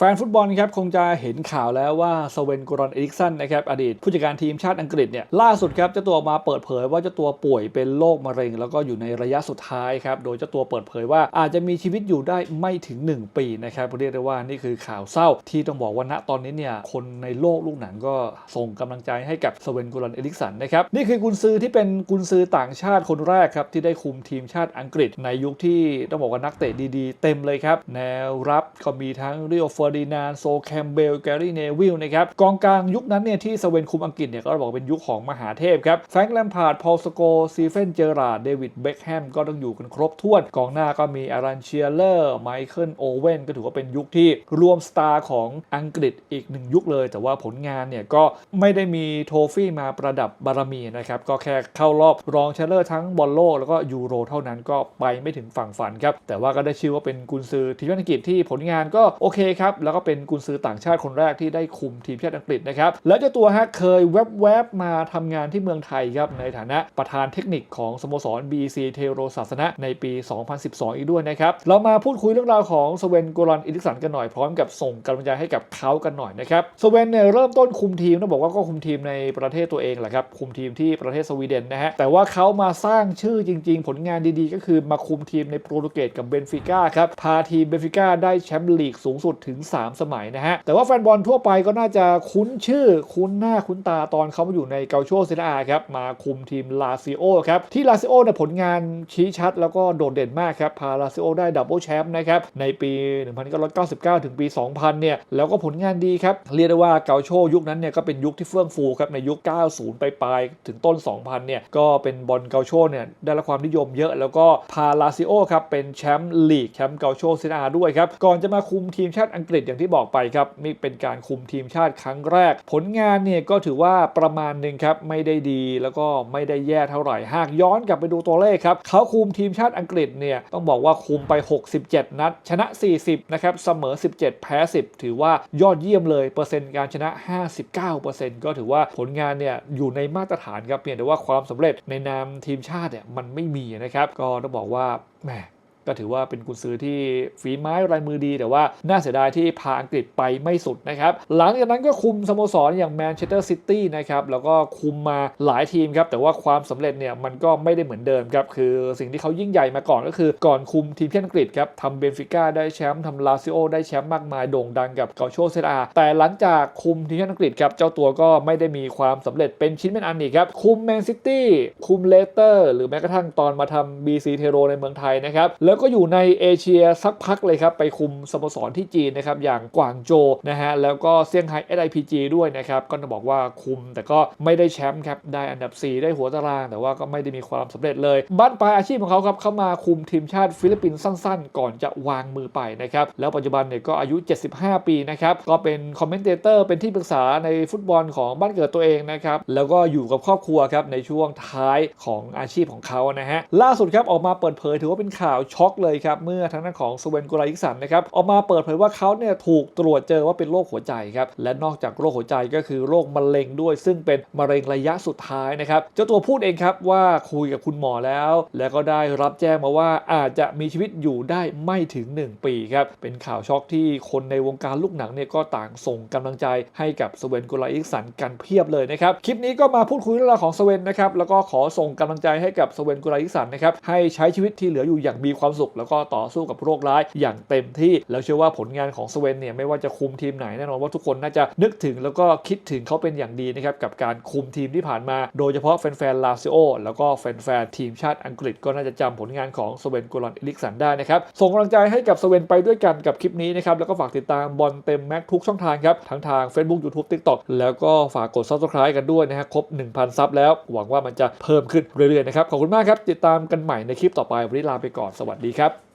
แฟนฟุตบอลครับคงจะเห็นข่าวแล้วว่าสเวนกรอนเอริกสันนะครับอดีตผู้จัดการทีมชาติอังกฤษเนี่ยล่าสุดครับเจ้าตัวออกมาเปิดเผยว่าเจ้าตัวป่วยเป็นโรคมะเร็ง แล้วก็อยู่ในระยะสุดท้ายครับโดยเจ้าตัวเปิดเผยว่าอาจจะมีชีวิตอยู่ได้ไม่ถึง 1 ปีนะครับเรียกได้ว่านี่คือข่าวเศร้าที่ต้องบอกว่าณตอนนี้เนี่ยคนในโลกลูกหนังก็ส่งกำลังใจให้กับสเวนกรอนเอริกสันนะครับนี่คือกุนซือที่เป็นกุนซือต่างชาติคนแรกครับที่ได้คุมทีมชาติอังกฤษ ในยุคที่ต้องบอกว่านักเตะดีๆ เต็มเลยครับแนวรับก็มีทั้งเรียเฟอร์อดินานโซแคมเบลแกรี่เนวิลนะครับกองกลางยุคนั้นเนี่ยที่สเวนคุมอังกฤษเนี่ยก็บอกเป็นยุคของมหาเทพครับแฟรงค์แลมพาร์ดพอลสโกซีเฟนเจอราร์ดเดวิดเบคแฮมก็ต้องอยู่กันครบถ้วน กองหน้าก็มีอารันเชียเลอร์ไมเคิลโอเว่นก็ถือว่าเป็นยุคที่รวมสตาร์ของอังกฤษอีกหนึ่งยุคเลย แต่ว่าผลงานเนี่ยก็ไม่ได้มีโทฟี่มาประดับบารมีนะครับก็แค่เข้ารอบรองชนะเลิศทั้งบอลโลกแล้วก็ยูโรเท่านั้นก็ไปไม่ถึงฝั่งฝันครับแต่ว่าก็ได้ชื่อว่าเป็นกุนซือทีมชาติอังกฤษที่ผลงานก็โอเคครับแล้วก็เป็นกุนซือต่างชาติคนแรกที่ได้คุมทีมชาติอังกฤษนะครับแล้วเจ้าตัวฮะเคยแวบๆมาทำงานที่เมืองไทยครับในฐานะประธานเทคนิคของสโมสร BC เทโรศาสนะในปี 2012 อีกด้วยนะครับเรามาพูดคุยเรื่องราวของสเวนโกลอนอิลิสันกันหน่อยพร้อมกับส่งกำลังใจให้กับเขากันหน่อยนะครับสเวนเนี่ยเริ่มต้นคุมทีมต้องบอกว่าก็คุมทีมในประเทศตัวเองแหละครับคุมทีมที่ประเทศสวีเดนนะฮะแต่ว่าเขามาสร้างชื่อจริง ๆ ผลงานดีๆ ก็คือมาคุมทีมในโปรตุเกสกับเบนฟิก้าครับพาทีมเบนฟิก้าได้แชมป์ลีกสูงสุดถึง3 สมัยนะฮะ แต่ว่าแฟนบอลทั่วไปก็น่าจะคุ้นชื่อ คุ้นหน้าคุ้นตาตอนเขามาอยู่ในเกาโชเซนาครับ มาคุมทีมลาซิโอครับ ที่ลาซิโอเนี่ยผลงานชี้ชัดแล้วก็โดดเด่นมากครับ พาลาซิโอได้ดับเบิลแชมป์นะครับ ในปี 1999 ถึงปี 2000 เนี่ย แล้วก็ผลงานดีครับ เรียกได้ว่าเกาโชยุคนั้นเนี่ยก็เป็นยุคที่เฟื่องฟูครับในยุค 90 ไปปลายถึงต้น 2000 เนี่ยก็เป็นบอลเกาโชเนี่ยได้รับความนิยมเยอะ แล้วก็พาลาซิโอครับเป็นแชมป์ลีกแชมป์เกาโชเซนาด้วยครับก่อนจะมาคุมทีมชาติอังกฤษอย่างที่บอกไปครับนี่เป็นการคุมทีมชาติครั้งแรก ผลงานเนี่ยก็ถือว่าประมาณหนึ่งครับไม่ได้ดีแล้วก็ไม่ได้แย่เท่าไหร่หากย้อนกลับไปดูตัวเลขครับเขาคุมทีมชาติอังกฤษเนี่ยต้องบอกว่าคุมไป 67 นัด ชนะ 40 นะครับ เสมอ 17 แพ้ 10 ถือว่ายอดเยี่ยมเลย เปอร์เซ็นต์การชนะ 59%ก็ถือว่าผลงานเนี่ยอยู่ในมาตรฐานครับเพียงแต่ว่าความสำเร็จในนามทีมชาติเนี่ยมันไม่มีนะครับ ก็ต้องบอกว่าแหม ก็ถือว่าเป็นกุนซือที่ฝีไม้ลายมือดี แต่ว่าน่าเสียดายที่พาอังกฤษไปไม่สุดนะครับ หลังจากนั้นก็คุมสโมสรอย่างแมนเชสเตอร์ซิตี้นะครับ แล้วก็คุมมาหลายทีมครับ แต่ว่าความสำเร็จเนี่ยมันก็ไม่ได้เหมือนเดิมครับ คือสิ่งที่เขายิ่งใหญ่มาก่อนก็คือก่อนคุมทีมชาติอังกฤษครับทำเบนฟิก้าได้แชมป์ทำลาซิโอได้แชมป์มากมายโด่งดังกับเกาโชเซราแต่หลังจากคุมทีมชาติอังกฤษครับเจ้าตัวก็ไม่ได้มีความสำเร็จเป็นชิ้นเป็นอันอีกครับ คุมแมนซิตี้คุมเลสเตอร์หรือแม้กระทั่งตอนมาทำ BC เทโรในเมืองไทยนะครับแล้วก็อยู่ในเอเชียสักพักเลยครับ ไปคุมสโมสรที่จีนนะครับ อย่างกวางโจนะฮะ แล้วก็เซี่ยงไฮ้ SIPG ด้วยนะครับ ก็จะบอกว่าคุมแต่ก็ไม่ได้แชมป์ครับ ได้อันดับ 4 ได้หัวตาราง แต่ว่าก็ไม่ได้มีความสำเร็จเลย บ้านปลายอาชีพของเขาครับเข้ามาคุมทีมชาติฟิลิปปินส์สั้น ๆ ก่อนจะวางมือไปนะครับ แล้วปัจจุบันเนี่ยก็อายุ 75 ปีนะครับ ก็เป็นคอมเมนเตเตอร์ เป็นที่ปรึกษาในฟุตบอลของบ้านเกิดตัวเองนะครับ แล้วก็อยู่กับครอบครัวครับในช่วงท้ายของอาชีพของเขานะฮะ ล่าสุดครับออกมาเปิดเผยถือว่าเป็นข่าวช็อกเลยครับ เมื่อทางด้านของสเวนโกลายิกสันนะครับออกมาเปิดเผยว่าเขาเนี่ยถูกตรวจเจอว่าเป็นโรคหัวใจครับ และนอกจากโรคหัวใจก็คือโรคมะเร็งด้วย ซึ่งเป็นมะเร็งระยะสุดท้ายนะครับเจ้าตัวพูดเองครับว่าคุยกับคุณหมอแล้ว แล้วก็ได้รับแจ้งมาว่าอาจจะมีชีวิตอยู่ได้ไม่ถึง 1 ปีครับเป็นข่าวช็อกที่คนในวงการลูกหนังเนี่ยก็ต่างส่งกำลังใจให้กับสเวนโกลายิกสันกันเพียบเลยนะครับคลิปนี้ก็มาพูดคุยเรื่องราวของสเวนนะครับแล้วก็ขอส่งกำลังใจให้กับสเวนโกลายิกสันนะครับให้ใช้ชีวิตที่เหลืออยู่อย่างมีความสุข แล้วก็ต่อสู้กับโรคร้ายอย่างเต็มที่ แล้วเชื่อว่าผลงานของสเวนเนี่ยไม่ว่าจะคุมทีมไหนแน่นอนว่าทุกคนน่าจะนึกถึงแล้วก็คิดถึงเขาเป็นอย่างดีนะครับกับการคุมทีมที่ผ่านมา โดยเฉพาะแฟนๆลาซิโอแล้วก็แฟนๆทีมชาติอังกฤษก็น่าจะจำผลงานของสเวนโกลอนอิลิกสันได้นะครับส่งกำลังใจให้กับสเวนไปด้วยกันกับคลิปนี้นะครับแล้วก็ฝากติดตามบอลเต็มแม็กทุกช่องทางครับทั้งทาง Facebook YouTube TikTok แล้วก็ฝากกด Subscribe กันด้วยนะฮะครบ 1,000 ซับแล้ว หวังว่ามันจะเพิ่มขึ้นเรื่อยๆนะครับ ขอบคุณมากครับ ติดตามกันใหม่ในคลิปต่อไป วันนี้ลาไปก่อน สวัสดีครับ